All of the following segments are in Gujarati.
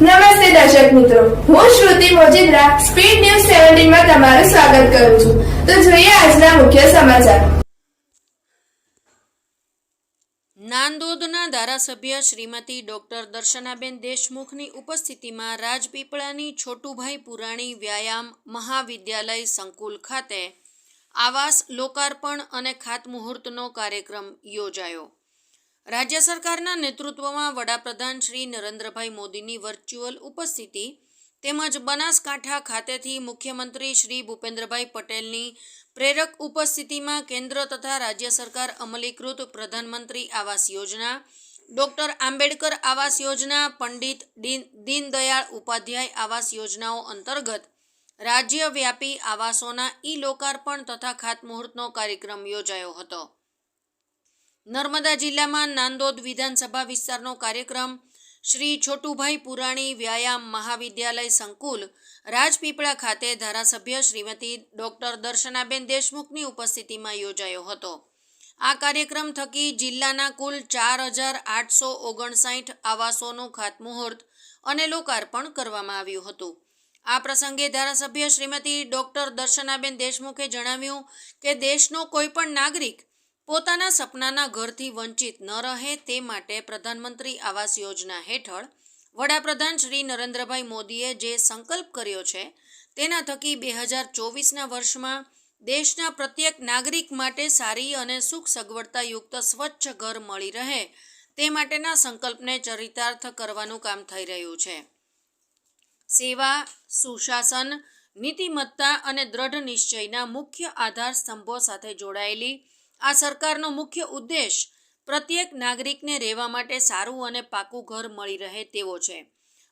નમસ્તે દર્શક મિત્રો. હું શ્રુતિ મોજીદ્રા, સ્પીડ ન્યૂઝ સેવન્ટીનમાં તમારું સ્વાગત કરું છું. તો જોઈએ આજના મુખ્ય સમાચાર. નાંદોદના ધારાસભ્ય શ્રીમતી ડોક્ટર દર્શનાબેન દેશમુખની ઉપસ્થિતિમાં રાજપીપળાની છોટુભાઈ પુરાણી વ્યાયામ મહાવિદ્યાલય સંકુલ ખાતે આવાસ લોકાર્પણ અને ખાતમુહૂર્તનો કાર્યક્રમ યોજાયો. રાજ્ય સરકારના નેતૃત્વમાં વડાપ્રધાન શ્રી નરેન્દ્રભાઈ મોદીની વર્ચ્યુઅલ ઉપસ્થિતિ તેમજ બનાસકાંઠા ખાતેથી મુખ્યમંત્રી શ્રી ભૂપેન્દ્રભાઈ પટેલની પ્રેરક ઉપસ્થિતિમાં કેન્દ્ર તથા રાજ્ય સરકાર અમલીકૃત પ્રધાનમંત્રી આવાસ યોજના, ડોક્ટર આંબેડકર આવાસ યોજના, પંડિત દીનદયાળ ઉપાધ્યાય આવાસ યોજનાઓ અંતર્ગત રાજ્યવ્યાપી આવાસોના ઈ લોકાર્પણ તથા ખાતમુહૂર્તનો કાર્યક્રમ યોજાયો હતો. નર્મદા જિલ્લામાં નાંદોદ વિધાનસભા વિસ્તારનો કાર્યક્રમ શ્રી છોટુભાઈ પુરાણી વ્યાયામ મહાવિદ્યાલય સંકુલ, રાજપીપળા ખાતે ધારાસભ્ય શ્રીમતી ડોક્ટર દર્શનાબેન દેશમુખની ઉપસ્થિતિમાં યોજાયો હતો. આ કાર્યક્રમ થકી જિલ્લાના કુલ ચાર હજાર આઠસો ઓગણસાઠ આવાસોનું ખાતમુહૂર્ત અને લોકાર્પણ કરવામાં આવ્યું હતું. આ પ્રસંગે ધારાસભ્ય શ્રીમતી ડોક્ટર દર્શનાબેન દેશમુખે જણાવ્યું કે દેશનો કોઈ પણ નાગરિક પોતાના સપનાના ઘરથી વંચિત ન રહે તે માટે પ્રધાનમંત્રી આવાસ યોજના હેઠળ વડાપ્રધાન શ્રી નરેન્દ્રભાઈ મોદીએ જે સંકલ્પ કર્યો છે, તેના થકી બે હજાર ચોવીસના વર્ષમાં દેશના પ્રત્યેક નાગરિક માટે સારી અને સુખ સગવડતાયુક્ત સ્વચ્છ ઘર મળી રહે તે માટેના સંકલ્પને ચરિતાર્થ કરવાનું કામ થઈ રહ્યું છે. સેવા, સુશાસન, નીતિમત્તા અને દ્રઢ નિશ્ચયના મુખ્ય આધાર સ્તંભો સાથે જોડાયેલી આ સરકારનો મુખ્ય ઉદ્દેશ પ્રત્યેક નાગરિકને રહેવા માટે સારું અને પાકું ઘર મળી રહે તેવો છે.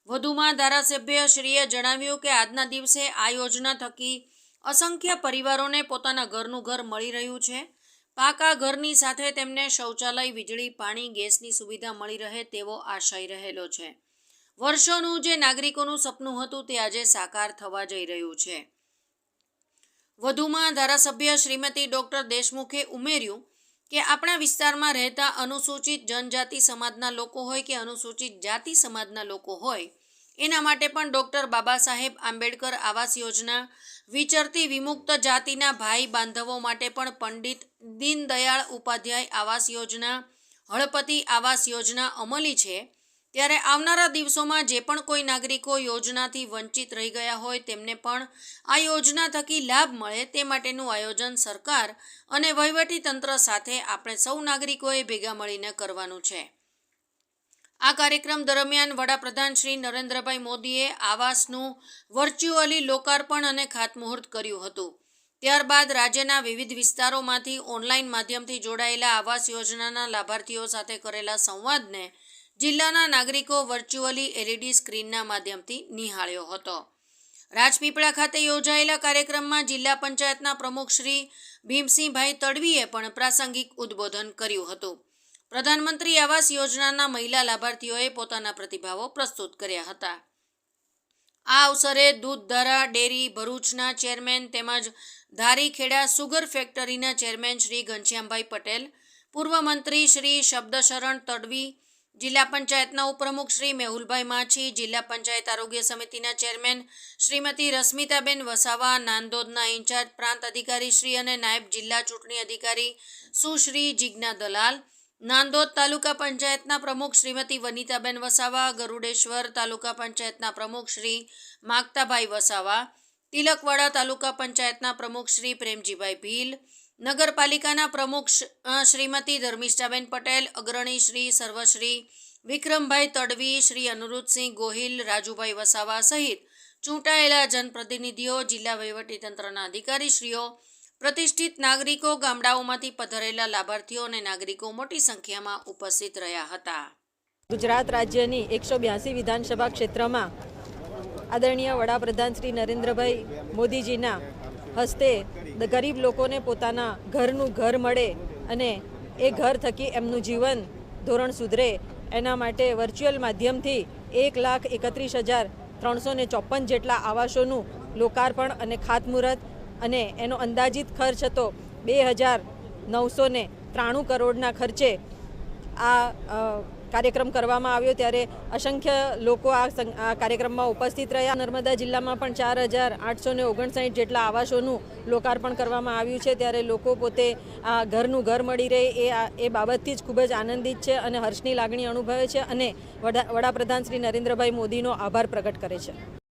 વધુમાં ધારાસભ્ય શ્રીએ જણાવ્યું કે આજના દિવસે આ યોજના થકી અસંખ્ય પરિવારોને પોતાના ઘરનું ઘર મળી રહ્યું છે. પાકા ઘરની સાથે તેમને શૌચાલય, વીજળી, પાણી, ગેસની સુવિધા મળી રહે તેવો આશય રહેલો છે. વર્ષોનું જે નાગરિકોનું સપનું હતું તે આજે સાકાર થવા જઈ રહ્યું છે. વધુમાં ધારાસભ્ય શ્રીમતી ડોક્ટર દેશમુખે ઉમેર્યું કે આપણા વિસ્તારમાં રહેતા અનુસૂચિત જનજાતિ સમાજના લોકો હોય કે અનુસૂચિત જાતિ સમાજના લોકો હોય, એના માટે પણ ડૉક્ટર બાબા સાહેબ આંબેડકર આવાસ યોજના, વિચરતી વિમુક્ત જાતિના ભાઈ બાંધવો માટે પણ પંડિત દીનદયાળ ઉપાધ્યાય આવાસ યોજના, હળપતિ આવાસ યોજના અમલી છે. ત્યારે આવનારા દિવસોમાં જે પણ કોઈ નાગરિકો યોજનાથી વંચિત રહી ગયા હોય તેમને પણ આ યોજના થકી લાભ મળે તે માટેનું આયોજન સરકાર અને તંત્ર સાથે આપણે સૌ નાગરિકોએ ભેગા મળીને કરવાનું છે. આ કાર્યક્રમ દરમિયાન વડાપ્રધાન શ્રી નરેન્દ્રભાઈ મોદીએ આવાસનું વર્ચ્યુઅલી લોકાર્પણ અને ખાતમુહૂર્ત કર્યું હતું. ત્યારબાદ રાજ્યના વિવિધ વિસ્તારોમાંથી ઓનલાઈન માધ્યમથી જોડાયેલા આવાસ યોજનાના લાભાર્થીઓ સાથે કરેલા સંવાદને જિલ્લાના નાગરિકો વર્ચ્યુઅલી એલઈડી સ્ક્રીનના માધ્યમથી નિહાળ્યો હતો. રાજપીપળા ખાતે યોજાયેલા કાર્યક્રમમાં જિલ્લા પંચાયતના પ્રમુખ શ્રી ભીમસિંહભાઈ તડવીએ પણ પ્રાસંગિક ઉદ્બોધન કર્યું હતું. પ્રધાનમંત્રી આવાસ યોજનાના મહિલા લાભાર્થીઓએ પોતાના પ્રતિભાવો પ્રસ્તુત કર્યા હતા. આ અવસરે દૂધધારા ડેરી, ભરૂચના ચેરમેન તેમજ ધારીખેડા સુગર ફેક્ટરીના ચેરમેન શ્રી ઘનશ્યામભાઈ પટેલ, પૂર્વ મંત્રી શ્રી શબ્દશરણ તડવી જિલ્લા પંચાયતના ઉપપ્રમુખ શ્રી મેહુલભાઈ માછી, જિલ્લા પંચાયત આરોગ્ય સમિતિના ચેરમેન શ્રીમતી રશ્મિતાબેન વસાવા, નાંદોદના ઇન્ચાર્જ પ્રાંત અધિકારી શ્રી અને નાયબ જિલ્લા ચૂંટણી અધિકારી સુશ્રી જિજ્ઞા દલાલ, નાંદોદ તાલુકા પંચાયતના પ્રમુખ શ્રીમતી વનિતાબેન વસાવા, ગરુડેશ્વર તાલુકા પંચાયતના પ્રમુખ શ્રી માગતાભાઈ વસાવા, તિલકવાડા તાલુકા પંચાયતના પ્રમુખ શ્રી પ્રેમજીભાઈ ભીલ નગરપાલિકાના પ્રમુખ શ્રીમતી ધર્મિષ્ઠાબેન પટેલ, અગ્રણી શ્રી સર્વશ્રી વિક્રમભાઈ તડવી, શ્રી અનુરૂધસિંહ ગોહિલ, રાજુભાઈ વસાવા સહિત ચૂંટાયેલા જનપ્રતિનિધિઓ, જિલ્લા વહીવટીતંત્રના અધિકારીશ્રીઓ, પ્રતિષ્ઠિત નાગરિકો, ગામડાઓમાંથી પધરેલા લાભાર્થીઓ અને નાગરિકો મોટી સંખ્યામાં ઉપસ્થિત રહ્યા હતા. ગુજરાત રાજ્યની એકસો બ્યાસી વિધાનસભા ક્ષેત્રમાં આદરણીય વડાપ્રધાન શ્રી નરેન્દ્રભાઈ મોદીજીના હસ્તે ગરીબ લોકોને પોતાના ઘરનું ઘર મળે અને એ ઘર થકી એમનું જીવન ધોરણ સુધરે. એના માટે વર્ચ્યુઅલ માધ્યમથી એક લાખ એકત્રીસ હજાર ત્રણસો ને ચોપન જેટલા આવાસોનું લોકાર્પણ અને ખાતમુહૂર્ત અને એનો અંદાજિત ખર્ચ હતો બે હજાર નવસો ત્રાણું કરોડના ખર્ચે આ કાર્યક્રમ કરવામાં આવ્યો ત્યારે અસંખ્ય લોકો આ કાર્યક્રમમાં ઉપસ્થિત રહ્યા. નર્મદા જિલ્લામાં પણ ચાર હજાર આઠસો ને ઓગણસાઠ જેટલા આવાસોનું લોકાર્પણ કરવામાં આવ્યું છે. ત્યારે લોકો પોતે આ ઘરનું ઘર મળી રહે એ એ બાબતથી જ ખૂબ જ આનંદિત છે અને હર્ષની લાગણી અનુભવે છે અને વડા, વડાપ્રધાન શ્રી નરેન્દ્રભાઈ મોદીનો આભાર પ્રગટ કરે છે.